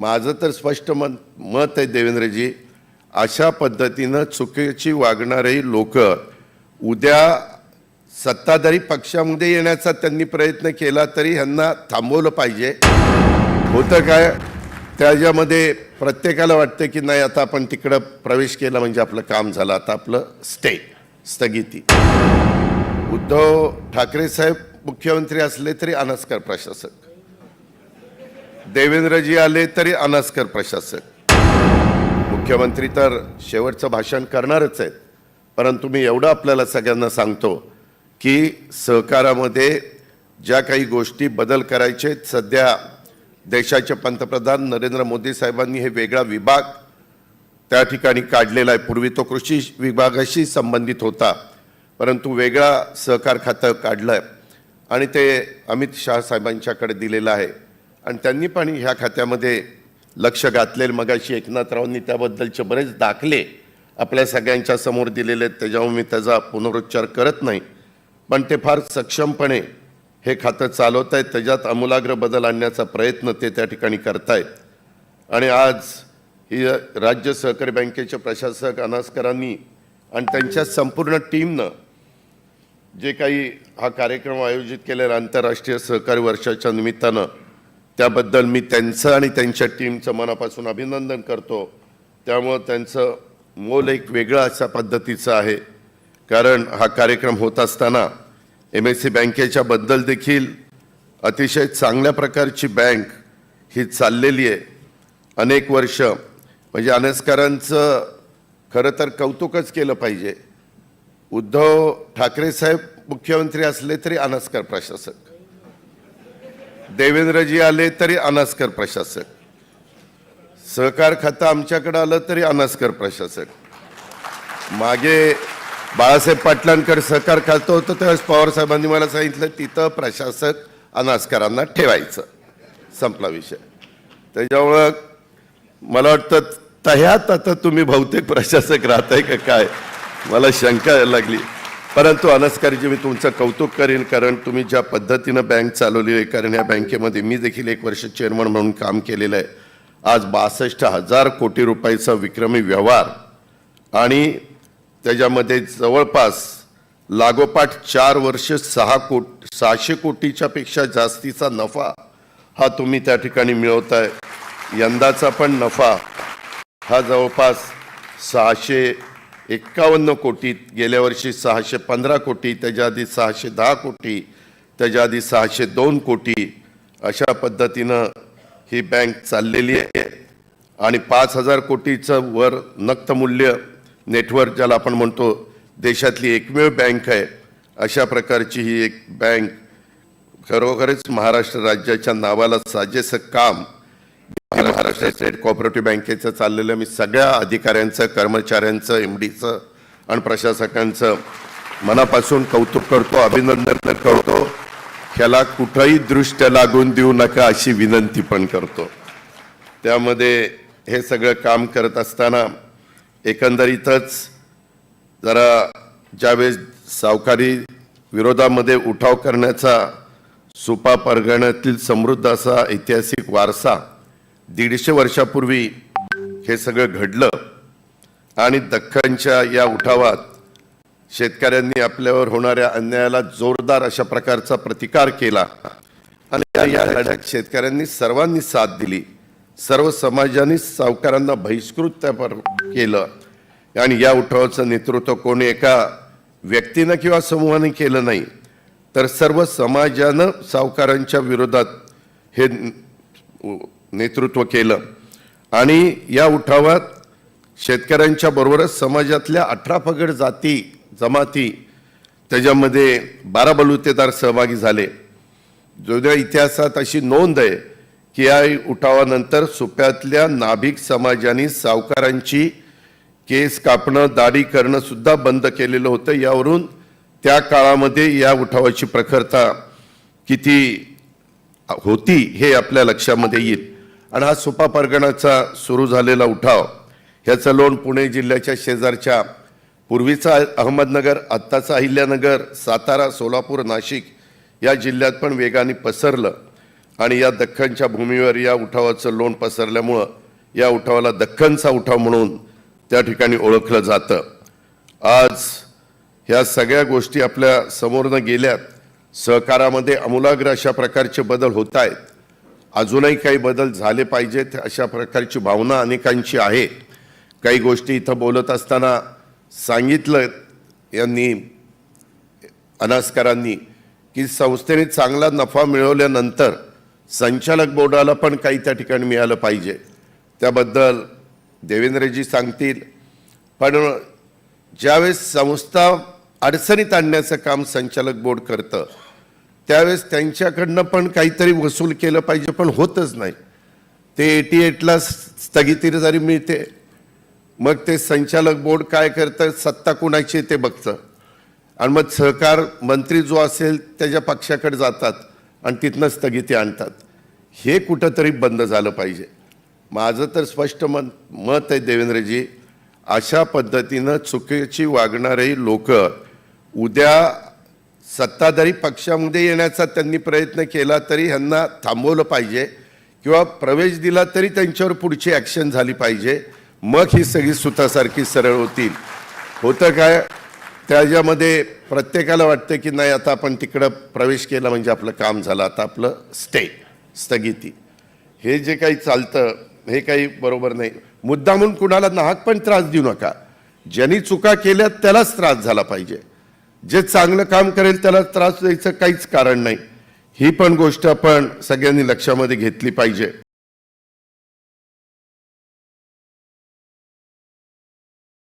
माझं तर स्पष्ट मत मत आहे देवेंद्रजी अशा पद्धतीनं चुकीची वागणारे लोक उद्या सत्ताधारी पक्षामध्ये येण्याचा त्यांनी प्रयत्न केला तरी ह्यांना थांबवलं पाहिजे. होतं काय? त्याच्यामध्ये प्रत्येकाला वाटतं की नाही आता आपण तिकडं प्रवेश केला म्हणजे आपलं काम झालं. आता आपलं स्टे स्थगिती. उद्धव ठाकरे साहेब मुख्यमंत्री असले तरी अनस्कर प्रशासक. देवेंद्रजी आले तरी अनास्कर प्रशासक. मुख्यमंत्री तर शेवटचं भाषण करणारच आहेत. परंतु मी एवढं आपल्याला सगळ्यांना सांगतो की सहकारामध्ये ज्या काही गोष्टी बदल करायचे सध्या देशाचे पंतप्रधान नरेंद्र मोदी साहेबांनी हे वेगळा विभाग त्या ठिकाणी काढलेला आहे. पूर्वी तो कृषी विभागाशी संबंधित होता परंतु वेगळा सहकार खातं काढलं आहे आणि ते अमित शाह साहेबांच्याकडे दिलेलं आहे. आणि त्यांनी पण ह्या खात्यामध्ये लक्ष घातलेलं. मगाशी एकनाथरावांनी त्याबद्दलचे बरेच दाखले आपल्या सगळ्यांच्या समोर दिलेले आहेत. त्याच्यामुळे मी त्याचा पुनरुच्चार करत नाही. पण ते फार सक्षमपणे हे खातं चालवत आहेत. त्याच्यात आमूलाग्र बदल आणण्याचा प्रयत्न ते त्या ठिकाणी करतायत. आणि आज ही राज्य सहकारी बँकेचे प्रशासक अनास्करांनी आणि त्यांच्या संपूर्ण टीमनं जे काही हा कार्यक्रम आयोजित केलेला आंतरराष्ट्रीय सहकारी वर्षाच्या निमित्तानं त्याबद्दल मी त्यांचं आणि त्यांच्या टीमचं मनापासून अभिनंदन करतो. त्यामुळं त्यांचं मोल एक वेगळं अशा पद्धतीचं आहे. कारण हा कार्यक्रम होत असताना एम एस सी बँकेच्या बद्दल देखील अतिशय चांगल्या प्रकारची बँक ही चाललेली आहे. अनेक वर्ष म्हणजे अनस्कारांचं खरं तर कौतुकच केलं पाहिजे. उद्धव ठाकरे साहेब मुख्यमंत्री असले तरी अनस्कर प्रशासक. देवेंद्रजी आले तरी अनास्कर प्रशासक. सहकार खातं आमच्याकडे आलं तरी अनास्कर प्रशासक. मागे बाळासाहेब पाटलांकडे सहकार खातं होतं त्यावेळेस पवारसाहेबांनी मला सांगितलं तिथं प्रशासक अनास्करांना ठेवायचं. संपला विषय. त्याच्यामुळं मला वाटतं तह्यात आता तुम्ही बहुतेक प्रशासक राहताय का काय? मला शंका लागली. परंतु अनस्कारजी मी तुमचं कौतुक करेन कारण तुम्ही ज्या पद्धतीनं बँक चालवली आहे कारण या बँकेमध्ये मी देखील एक वर्ष चेअरमन म्हणून काम केलेलं आहे. आज बासष्ट हजार कोटी रुपयाचा विक्रमी व्यवहार आणि त्याच्यामध्ये जवळपास लागोपाठ चार वर्ष सहा कोट सहाशे कोटीच्या पेक्षा जास्तीचा नफा हा तुम्ही त्या ठिकाणी मिळवताय. यंदाचा पण नफा हा जवळपास सहाशे एक्कावन्न कोटी गेल्या वर्षी सहाशे पंधरा कोटी त्याच्या आधी सहाशे दहा कोटी त्याच्या आधी सहाशे दोन कोटी अशा पद्धतीनं ही बँक चाललेली आहे. आणि पाच हजार कोटीचं वर नक्तमूल्य नेटवर्क ज्याला आपण म्हणतो देशातली एकमेव बँक आहे अशा प्रकारची ही एक बँक खरोखरच महाराष्ट्र राज्याच्या नावाला साजेसं काम महाराष्ट्र स्टेट कॉपरेटिव्ह बँकेचं चाललेलं मी सगळ्या अधिकाऱ्यांचं कर्मचाऱ्यांचं एम डीचं आणि प्रशासकांचं मनापासून कौतुक करतो अभिनंदन करतो. ह्याला कुठंही दृष्ट लागून देऊ नका अशी विनंती पण करतो. त्यामध्ये हे सगळं काम करत असताना एकंदरीतच जरा ज्यावेळेस सावकारी विरोधामध्ये उठाव करण्याचा सुपा परगण्यातील समृद्ध असा ऐतिहासिक वारसा दीडशे वर्षापूर्वी हे सगळं घडलं आणि दख्खनच्या या उठावात शेतकऱ्यांनी आपल्यावर होणाऱ्या अन्यायाला जोरदार अशा प्रकारचा प्रतिकार केला. आणि या- लढ्यात शेतकऱ्यांनी सर्वांनी साथ दिली. सर्व समाजाने सावकारांना बहिष्कृत केलं. आणि या उठावाचं नेतृत्व कोणी एका व्यक्तीनं किंवा समूहाने केलं नाही तर सर्व समाजानं सावकारांच्या विरोधात हे नेतृत्व केलं. आणि या उठावात शेतकऱ्यांच्या बरोबरच समाजातल्या अठरा पगड जाती जमाती त्याच्यामध्ये बारा बलुतेदार सहभागी झाले. जुन्या इतिहासात अशी नोंद आहे की या उठावानंतर सुप्यातल्या नाभिक समाजाने सावकारांची केस कापणं दाढी करणं सुद्धा बंद केलेलं होतं. यावरून त्या काळामध्ये या उठावाची प्रखरता किती होती हे आपल्या लक्षामध्ये येईल. आणि हा सुपा परगणाचा सुरू झालेला उठाव ह्याचं लोण पुणे जिल्ह्याच्या शेजारच्या पूर्वीचा अहमदनगर आत्ताचा अहिल्यानगर सातारा सोलापूर नाशिक या जिल्ह्यात पण वेगाने पसरलं. आणि या दख्खनच्या भूमीवर या उठावाचं लोण पसरल्यामुळं या उठावाला दख्खनचा उठाव म्हणून त्या ठिकाणी ओळखलं जातं. आज ह्या सगळ्या गोष्टी आपल्या समोरनं गेल्यात. सहकारामध्ये आमूलाग्र अशा प्रकारचे बदल होत आहेत अजूनही काही बदल झाले पाहिजेत अशा प्रकारची भावना अनेकांची आहे. काही गोष्टी इथं बोलत असताना सांगितलं यांनी अनास्करांनी की संस्थेने चांगला नफा मिळवल्यानंतर संचालक बोर्डाला पण काही त्या ठिकाणी मिळालं पाहिजे. त्याबद्दल देवेंद्रजी सांगतील. पण ज्यावेळेस संस्था अडचणीत आणण्याचं काम संचालक बोर्ड करतं त्यावेळेस त्यांच्याकडनं पण काहीतरी वसूल केलं पाहिजे पण होतच नाही. ते एटी एटला स्थगिती जरी मिळते मग ते संचालक बोर्ड काय करतं सत्ता कुणाची ते बघतं. आणि मग सहकार मंत्री जो असेल त्याच्या पक्षाकडे जातात आणि तिथनं स्थगिती आणतात. हे कुठंतरी बंद झालं पाहिजे. माझं तर स्पष्ट मत मत आहे देवेंद्रजी अशा पद्धतीनं चुकीची वागणारे लोक उद्या सत्ताधारी पक्षामध्ये येण्याचा त्यांनी प्रयत्न केला तरी ह्यांना थांबवलं पाहिजे किंवा प्रवेश दिला तरी त्यांच्यावर पुढची ॲक्शन झाली पाहिजे. मग ही सगळी सुतासारखी सरळ होतील. होतं काय? त्याच्यामध्ये प्रत्येकाला वाटतं की नाही आता आपण तिकडं प्रवेश केला म्हणजे आपलं काम झालं. आता आपलं स्टे स्थगिती. हे जे काही चालतं हे काही बरोबर नाही. मुद्दा म्हणून कुणाला नाहक पण त्रास देऊ नका. ज्यांनी चुका केल्या त्यालाच त्रास झाला पाहिजे. जे चांगलं काम करेल त्याला त्रास द्यायचं काहीच कारण नाही. ही पण गोष्ट आपण सगळ्यांनी लक्षामध्ये घेतली पाहिजे.